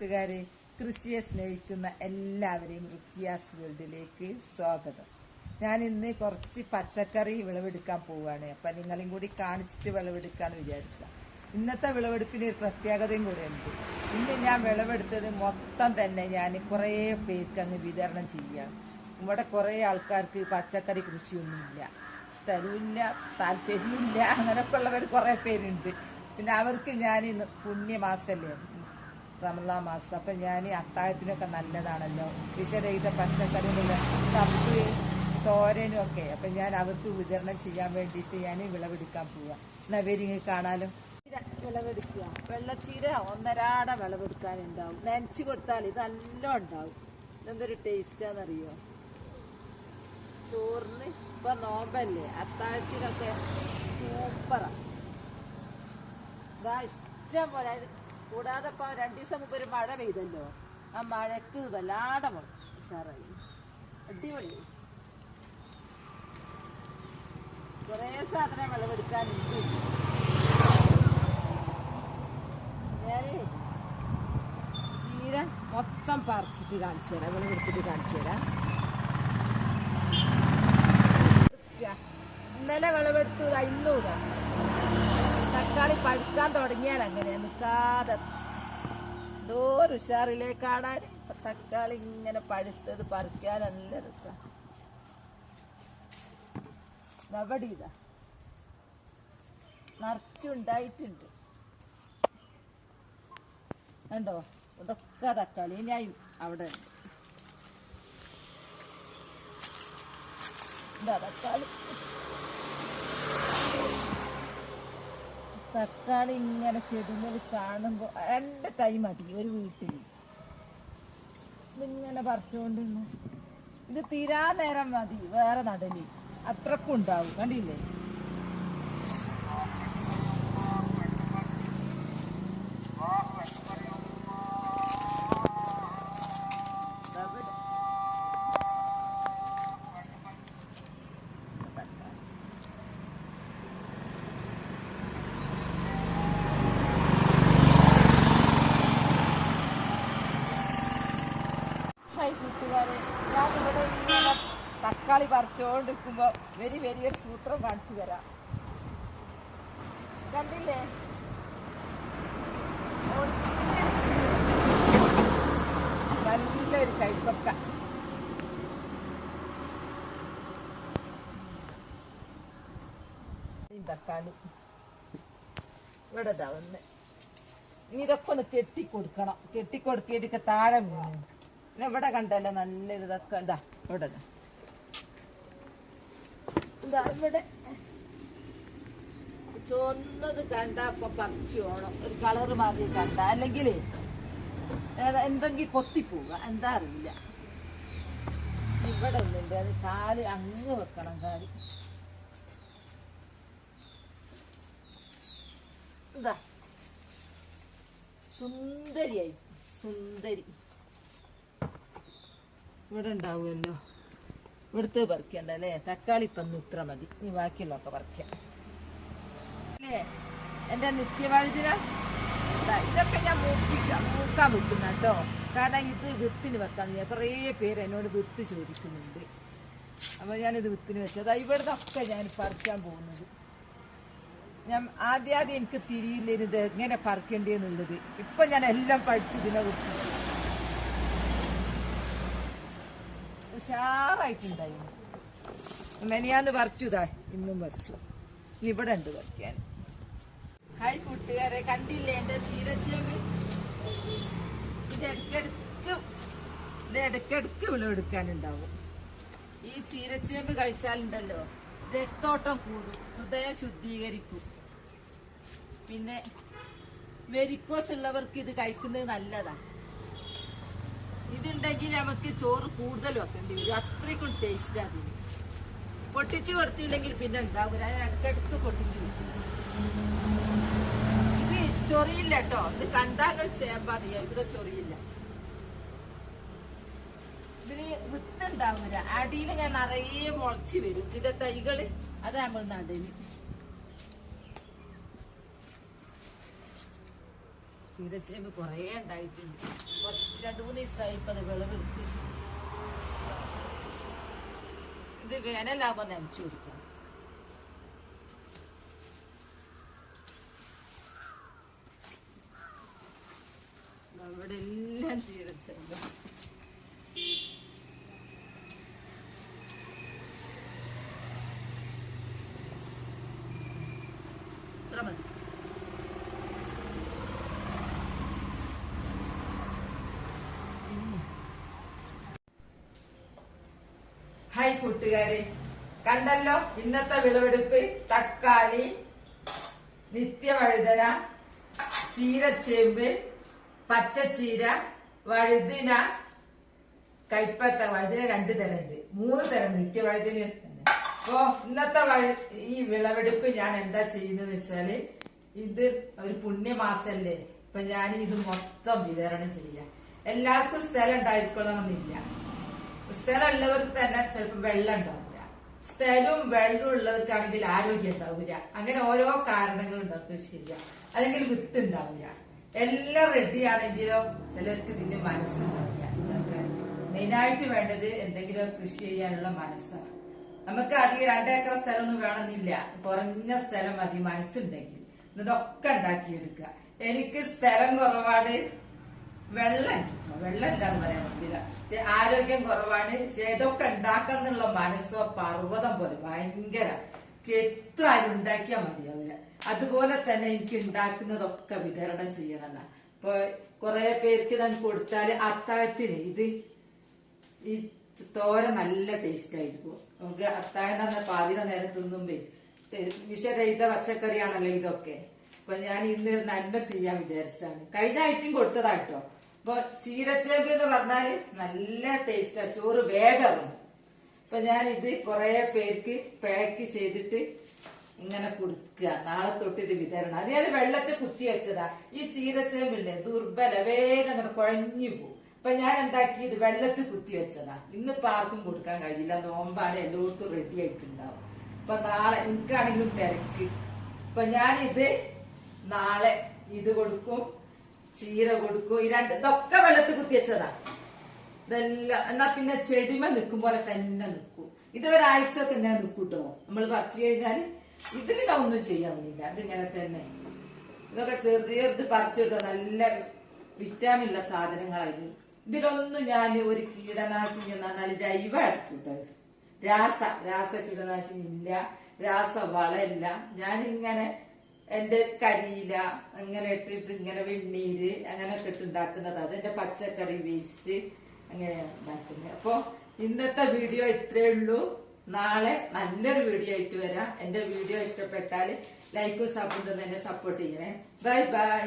കൂട്ടുകാരെ കൃഷിയെ സ്നേഹിക്കുന്ന എല്ലാവരെയും റുക്കിയാസ് വേൾഡിലേക്ക് സ്വാഗതം. ഞാൻ ഇന്ന് കുറച്ച് പച്ചക്കറി വിളവെടുക്കാൻ പോവുകയാണ്. അപ്പൊ നിങ്ങളെയും കൂടി കാണിച്ചിട്ട് വിളവെടുക്കാന്ന് വിചാരിച്ച. ഇന്നത്തെ വിളവെടുപ്പിന് ഒരു പ്രത്യേകതയും കൂടെ ഉണ്ട് ഇന്ന് ഞാൻ വിളവെടുത്തത് മൊത്തം തന്നെ ഞാൻ കുറേ പേർക്ക് അങ്ങ് വിതരണം ചെയ്യാം. ഇവിടെ കുറേ ആൾക്കാർക്ക് പച്ചക്കറി കൃഷിയൊന്നുമില്ല. സ്ഥലമില്ല താല്പര്യമില്ല അങ്ങനെയൊക്കെ ഉള്ളവർ കുറേ പേരുണ്ട്. പിന്നെ അവർക്ക് ഞാൻ ഇന്ന് പുണ്യമാസല്ലേ റമദാ മാസം. അപ്പൊ ഞാൻ അത്താഴത്തിനൊക്കെ നല്ലതാണല്ലോ. വിഷരഹിത പച്ചക്കറികൾ കപ്പ് തോരനും ഒക്കെ. അപ്പൊ ഞാൻ അവർക്ക് വിതരണം ചെയ്യാൻ വേണ്ടിയിട്ട് ഞാൻ വിളവെടുക്കാൻ പോവാ. എന്നാ വരിങ്ങി കാണാലും? വിളവെടുക്കുക. വെള്ളച്ചീര ഒന്നരാട വിളവെടുക്കാനുണ്ടാവും. നനച്ചു കൊടുത്താൽ ഇത് നല്ല ഉണ്ടാവും. ഇതെന്തൊരു ടേസ്റ്റാന്നറിയോ? ചോറിന് ഇപ്പൊ നോമ്പല്ലേ. അത്താഴത്തിനൊക്കെ സൂപ്പറാ. ഇതാ ഇഷ്ടം പോലെ. കൂടാതെ ഇപ്പൊ രണ്ടു ദിവസം മുമ്പ് ഒരു മഴ പെയ്തല്ലോ. ആ മഴക്ക് വല്ലാതെ ഉഷാറായി. അടിപൊളി. കുറേ സാധനം വിളവെടുക്കാനുണ്ട്. ഞാൻ ചീര മൊത്തം പറിച്ചിട്ട് കാണിച്ചു തരാം. വിളവെടുത്തിട്ട് കാണിച്ചു തരാം. ഇന്നലെ വിളവെടുത്തു ഇതാ ഇന്നും ഇതാ തക്കാളി പഴുക്കാൻ തുടങ്ങിയാൽ അങ്ങനെയാ നിൽക്കാതെ. എന്തോ ഒരു ഉഷാറിലേ തക്കാളി ഇങ്ങനെ പഴുത്തത് പറിക്കാൻ നല്ല രസം. നവടി ഇതാ. നിറച്ചുണ്ടായിട്ടുണ്ട്. കണ്ടോ? ഇതൊക്കെ തക്കാളി. ഞാൻ അവിടെ ഉണ്ട് തക്കാളി. തക്കാളി ഇങ്ങനെ ചെടിമേൽ കാണുമ്പോ രണ്ട് തൈ മതി ഒരു വീട്ടിൽ ഇതിങ്ങനെ പറിച്ചുകൊണ്ടിരുന്നു. ഇത് തീരാ നേരം മതി വേറെ നടലി. അത്രക്കും ഉണ്ടാവും കണ്ടില്ലേ? തക്കാളി പറിച്ചോണ്ടിരിക്കുമ്പോ വെരി വെരി സൂത്രം കാണിച്ചു തരാം. കണ്ടില്ലേ? നല്ലൊരു കൈപ്പക്ക. തക്കാളി. ഇവിടെ വന്ന്. ഇനി ഇതൊക്കെ ഒന്ന് കെട്ടിക്കൊടുക്കണം. കെട്ടിക്കൊടുക്കിയിട്ട് താഴെ പോകണം പിന്നെ ഇവിടെ കണ്ടല്ലോ നല്ലൊരു തക്കാളി. ഇതാ ഇവിടെ ഇതാ ഇവിടെ. ചുവന്നത് കണ്ട പറിച്ചു പോണം ഒരു കളറ് മാറി കണ്ട. അല്ലെങ്കിൽ എന്തെങ്കിലും കൊത്തിപ്പോവുക. എന്താ അറിയില്ല. ഇവിടെ ഒന്നുണ്ട്. അത് കാൽ അങ്ങ് വെക്കണം കാൽ. ഇതാ. സുന്ദരിയായി. സുന്ദരി. ഇവിടെ ഉണ്ടാവുമല്ലോ. ഇവിടുത്തെ പറിക്കണ്ട അല്ലേ? തക്കാളി ഇപ്പം ഇത്ര മതി. നീ ബാക്കിയുള്ളതൊക്കെ പറിക്കാം. അല്ലേ? എന്റെ നിത്യവഴുതിന ദാ ഇതൊക്കെ ഞാൻ മൂപ്പിക്കാം മൂക്കാൻ വെക്കുന്ന കേട്ടോ. കാരണം ഇത് വിത്തിന് വെക്കാൻ കുറേ പേര് എന്നോട് വിത്ത് ചോദിക്കുന്നുണ്ട്. അപ്പൊ ഞാനിത് വിത്തിന് വെച്ചതാ ഇവിടുന്നൊക്കെ ഞാൻ പറിക്കാൻ പോകുന്നത്. ഞാൻ ആദ്യാദ്യം എനിക്ക് തിരിയില്ലേ ഇത് എങ്ങനെ പറിക്കേണ്ടതെന്നുള്ളത് ഇപ്പൊ ഞാൻ എല്ലാം പഠിച്ചു ഇതിനെ കുറിച്ച് ഉഷാറായിട്ടുണ്ടായിരുന്നു മെനിയാന്ന് പറിച്ചുതാ ഇന്നും പറിച്ചു. ഇനി ഇവിടെ ഉണ്ട് പറിക്കാൻ. ഹായ് കൂട്ടുകാരെ കണ്ടില്ലേ എന്റെ ചീരച്ചേമ്പ് ഇത് ഇടയ്ക്കിടക്ക് ഇത് ഇടയ്ക്കിടക്ക് വിളവെടുക്കാനുണ്ടാവും ഈ ചീരച്ചേമ്പ് കഴിച്ചാലുണ്ടല്ലോ രക്തോട്ടം കൂടും ഹൃദയ ശുദ്ധീകരിക്കും. പിന്നെ വെരിക്കോസ് ഉള്ളവർക്ക് ഇത് കഴിക്കുന്നത് നല്ലതാ. ഇതുണ്ടെങ്കിൽ നമുക്ക് ചോറ് കൂടുതൽ വെക്കേണ്ടി വരും. അത്രയ്ക്കും ടേസ്റ്റ് അതിന്. പൊട്ടിച്ചു കൊടുത്തില്ലെങ്കിൽ പിന്നെ ഉണ്ടാവില്ല ഞാൻ അടുത്തടുത്ത് പൊട്ടിച്ചു ഇത് ചൊറിയില്ല കേട്ടോ. ഇത് കണ്ടാകൾ ചേമ്പാറിയ ഇതിന് ചൊറിയില്ല. ഇതിന് വിത്തുണ്ടാവില്ല അടിയിൽ ഞാൻ നിറയെ മുളച്ച് വരും. ഇതിന്റെ തൈകൾ അത് നമ്മൾ നടന് ചീരച്ചേമ്പ് കുറേ ഉണ്ടായിട്ടുണ്ട്. രണ്ടു മൂന്ന് ദിവസമായി ഇപ്പൊ അത് വിളവെടുത്ത് ഇത് വേനലാകുമ്പോ നനച്ചു കൊടുക്കണം. അവിടെ എല്ലാം ചീരച്ചല്ലോ ഇത്ര മതി. ഹായ് കൂട്ടുകാരെ. കണ്ടല്ലോ ഇന്നത്തെ വിളവെടുപ്പ്? തക്കാളി നിത്യവഴുതന ചീരച്ചേമ്പ് പച്ചച്ചീര വഴുതിന കൈപ്പത്ത വഴുതിന രണ്ട് തരമുണ്ട്. മൂന്ന് തരം നിത്യവഴുതിന അപ്പോ ഇന്നത്തെ വഴു ഈ വിളവെടുപ്പ് ഞാൻ എന്താ ചെയ്യുന്നത് വെച്ചാൽ ഇത് ഒരു പുണ്യമാസല്ലേ? ഇപ്പൊ ഞാൻ ഇത് മൊത്തം വിതരണം ചെയ്യാം. എല്ലാവർക്കും സ്ഥലം ഉണ്ടായിക്കൊള്ളണമെന്നില്ല സ്ഥലമുള്ളവർക്ക് തന്നെ ചിലപ്പോൾ വെള്ളം ഉണ്ടാവില്ല സ്ഥലവും വെള്ളവും ഉള്ളവർക്കാണെങ്കിൽ ആരോഗ്യം ഉണ്ടാവില്ല അങ്ങനെ ഓരോ കാരണങ്ങളുണ്ടാവും കൃഷിയില്ല അല്ലെങ്കിൽ വിത്ത് ഉണ്ടാവില്ല എല്ലാം റെഡി ആണെങ്കിലോ ചിലർക്ക് ഇതിന്റെ മനസ്സുണ്ടാവില്ല മെയിനായിട്ട് വേണ്ടത് എന്തെങ്കിലും കൃഷി ചെയ്യാനുള്ള മനസ്സാണ്. നമുക്ക് അധികം രണ്ടേക്കർ സ്ഥലമൊന്നും വേണമെന്നില്ല. കുറഞ്ഞ സ്ഥലം മതി മനസ്സുണ്ടെങ്കിൽ. ഇതൊക്കെ ഉണ്ടാക്കിയെടുക്കുക. എനിക്ക് സ്ഥലം കുറവാണ്. വെള്ളം വെള്ളം ഇല്ലാന്ന് പറയാൻ പറ്റില്ല ആരോഗ്യം കുറവാണ്. പക്ഷെ ഇതൊക്കെ ഉണ്ടാക്കണം എന്നുള്ള മനസ്സോ പർവതം പോലെ ഭയങ്കര. എത്ര ആരും ഉണ്ടാക്കിയാൽ മതിയാവില്ല അതുപോലെ തന്നെ എനിക്ക് ഉണ്ടാക്കുന്നതൊക്കെ വിതരണം ചെയ്യണമെന്ന ഇപ്പൊ കുറെ പേർക്ക് ഞാൻ കൊടുത്താൽ അത്താഴത്തിന് ഇത് ഈ തോര നല്ല ടേസ്റ്റ് ആയിരിക്കും. നമുക്ക് അത്താഴം തന്നെ പാതിര നേരം തിന്നുമ്പേ വിഷരഹിത പച്ചക്കറിയാണല്ലോ ഇതൊക്കെ. അപ്പൊ ഞാൻ ഇന്ന് നന്മ ചെയ്യാൻ വിചാരിച്ചാണ് കഴിഞ്ഞ ആഴ്ചയും കൊടുത്തതാട്ടോ അപ്പൊ ചീരച്ചേമ്പ് എന്ന് പറഞ്ഞാൽ നല്ല ടേസ്റ്റാ ചോറ് വേഗം. അപ്പൊ ഞാൻ ഇത് കുറെ പേർക്ക് പാക്ക് ചെയ്തിട്ട് ഇങ്ങനെ കൊടുക്കുക. നാളെ തൊട്ട് ഇത് വിതരണം. അത് ഞാൻ വെള്ളത്തിൽ കുത്തി വെച്ചതാ. ഈ ചീരച്ചേമ്പില്ലേ ദുർബല വേഗം അങ്ങനെ കുഴഞ്ഞു പോകും അപ്പൊ ഞാൻ എന്താക്കി? ഇത് വെള്ളത്തിൽ കുത്തി വെച്ചതാ. ഇന്നിപ്പോ ആർക്കും കൊടുക്കാൻ കഴിയില്ല. നോമ്പാണ് എല്ലാവർക്കും റെഡി ആയിട്ടുണ്ടാവും. അപ്പൊ നാളെ എനിക്കാണെങ്കിലും തിരക്ക്. അപ്പൊ ഞാനിത് നാളെ ഇത് കൊടുക്കും. ചീര കൊടുക്കും. ഈ രണ്ട് ഇതൊക്കെ വെള്ളത്തിൽ കുത്തി വെച്ചതാ ഇതെല്ലാം എന്നാ പിന്നെ ചെടിമ നിൽക്കും പോലെ തന്നെ നിൽക്കും. ഇത് ഒരാഴ്ചയൊക്കെ ഇങ്ങനെ നിൽക്കൂട്ടോ. നമ്മൾ പറിച്ചു കഴിഞ്ഞാൽ ഇത് പിന്നെ ഒന്നും ചെയ്യാവുന്നില്ല ഇതിങ്ങനെ തന്നെ. ഇതൊക്കെ ചെറുത് പറിച്ചെടുക്കുക നല്ല വിറ്റാമിൻ ഉള്ള സാധനങ്ങളായിരുന്നു ഇതിലൊന്നും ഞാൻ ഒരു കീടനാശിനി എന്ന് ജൈവ എടുക്കൂട്ടോ രാസ രാസ കീടനാശിനി ഇല്ല. രാസ വളമില്ല ഞാനിങ്ങനെ എന്റെ കരിയില അങ്ങനെ ഇട്ടിട്ട് ഇങ്ങനെ വെണ്ണീര് അങ്ങനെ ഇട്ടിട്ട് ഇട്ട് ഉണ്ടാക്കുന്നത് അതെന്റെ പച്ചക്കറി വേസ്റ്റ് അങ്ങനെയാണ് ഉണ്ടാക്കുന്നത്. അപ്പൊ ഇന്നത്തെ വീഡിയോ ഇത്രേ ഉള്ളൂ. നാളെ നല്ലൊരു വീഡിയോ ആയിട്ട് വരാം. എന്റെ വീഡിയോ ഇഷ്ടപ്പെട്ടാൽ ലൈക്കും സപ്പോർട്ടും തന്നെ സപ്പോർട്ട് ചെയ്യണേ. Bye bye